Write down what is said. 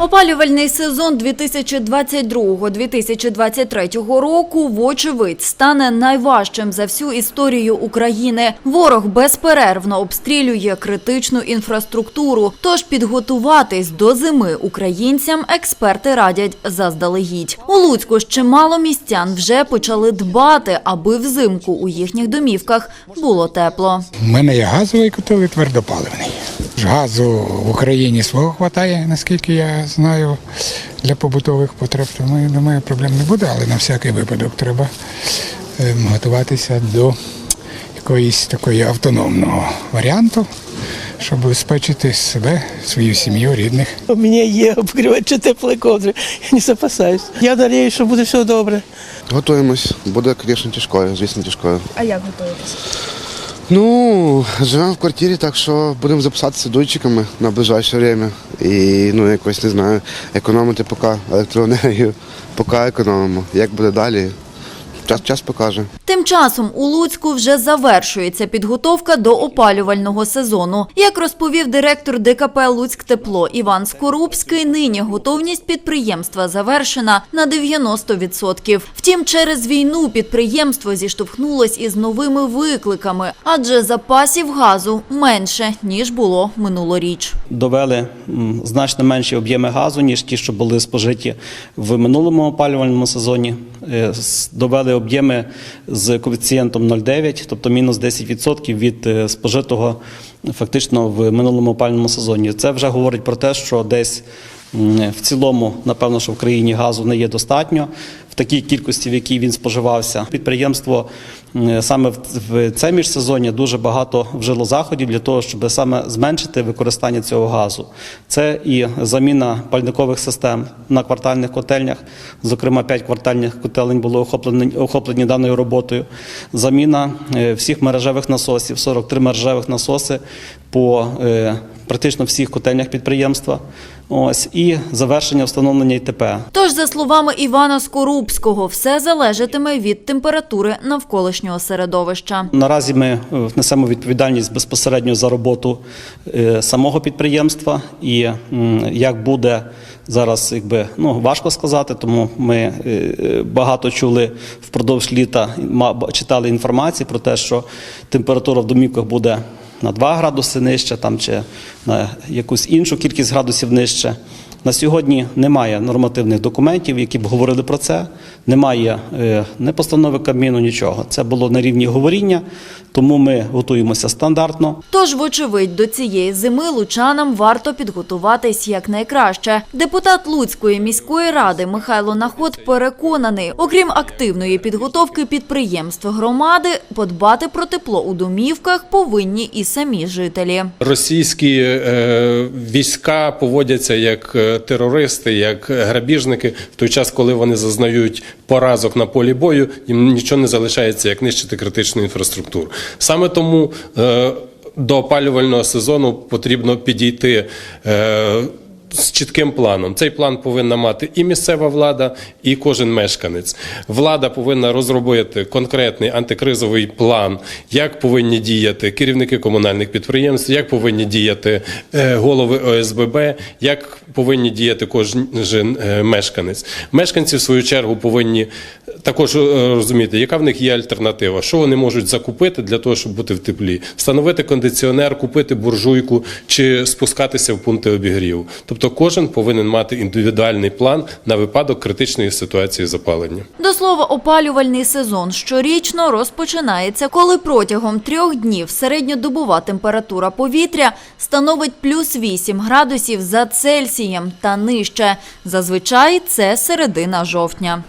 Опалювальний сезон 2022-2023 року, вочевидь, стане найважчим за всю історію України. Ворог безперервно обстрілює критичну інфраструктуру. Тож підготуватись до зими українцям експерти радять заздалегідь. У Луцьку чимало містян вже почали дбати, аби взимку у їхніх домівках було тепло. У мене є газовий котел і твердопаливний. Ж Газу в Україні свого вистачає, наскільки я знаю, для побутових потреб. Тому я думаю, проблем не буде, але на всякий випадок треба ем, готуватися до якоїсь такої автономного варіанту, щоб убезпечити себе, свою сім'ю, рідних. У мене є обігрівачі теплої ковдри. Я не запасаюсь. Я надіюсь, що буде все добре. Готуємось. Буде, звісно, тяжкою, звісно, тяжкою. А як готуєтесь? Ну, живемо в квартирі, так що будемо записатися дойчиками на ближайше время. І ну, якось не знаю, економити поки електроенергію, поки економимо. Як буде далі, час, час покаже. Тим часом у Луцьку вже завершується підготовка до опалювального сезону. Як розповів директор ДКП «Луцьк Тепло» Іван Скорубський, нині готовність підприємства завершена на 90%. Втім, через війну підприємство зіштовхнулось із новими викликами, адже запасів газу менше, ніж було минулоріч. довели значно менші об'єми газу, ніж ті, що були спожиті в минулому опалювальному сезоні. Е, Довели об'єми з коефіцієнтом 0,9, тобто мінус 10% від е, спожитого фактично в минулому опальному сезоні. Це вже говорить про те, що десь в цілому, напевно, що в країні газу не є достатньо такій кількості, в якій він споживався. Підприємство саме в- це міжсезоння дуже багато вжило заходів для того, щоб саме зменшити використання цього газу. Це і заміна пальникових систем на квартальних котельнях. Зокрема, 5 квартальних котелень було охоплені, охоплені даною роботою. Заміна е, всіх мережевих насосів, 43 мережевих насоси по е, практично всіх котельнях підприємства. Ось і завершення встановлення ІТП. Тож, за словами Івана Скорубського, все залежатиме від температури навколишнього середовища. Наразі ми е, несемо відповідальність безпосередньо за роботу е, самого підприємства, і як буде зараз, якби ну важко сказати, тому ми е, багато чули впродовж літа, читали інформації про те, що температура в домівках буде на 2 градуси нижче, там чи на якусь іншу кількість градусів нижче. На сьогодні немає нормативних документів, які б говорили про це. Немає не постанови Кабміну, нічого. Це було на рівні говоріння, тому ми готуємося стандартно. Тож, вочевидь, до цієї зими лучанам варто підготуватись якнайкраще. Депутат Луцької міської ради Михайло Наход переконаний, окрім активної підготовки підприємств громади, подбати про тепло у домівках повинні і самі жителі. Російські е, війська поводяться як е, терористи, як грабіжники. В той час, коли вони зазнають поразок на полі бою, їм нічого не залишається, як нищити критичну інфраструктуру. Саме тому е, до опалювального сезону потрібно підійти. Е, з чітким планом. Цей план повинна мати і місцева влада, і кожен мешканець. Влада повинна розробити конкретний антикризовий план, як повинні діяти керівники комунальних підприємств, як повинні діяти е, голови ОСББ, як повинні діяти кожен е, мешканець. Мешканці, в свою чергу, повинні також е, розуміти, яка в них є альтернатива, що вони можуть закупити для того, щоб бути в теплі, встановити кондиціонер, купити буржуйку чи спускатися в пункти обігріву. Тобто кожен повинен мати індивідуальний план на випадок критичної ситуації запалення. До слова, опалювальний сезон щорічно розпочинається, коли протягом трьох днів середньодобова температура повітря становить плюс 8 градусів за Цельсієм та нижче. Зазвичай це середина жовтня.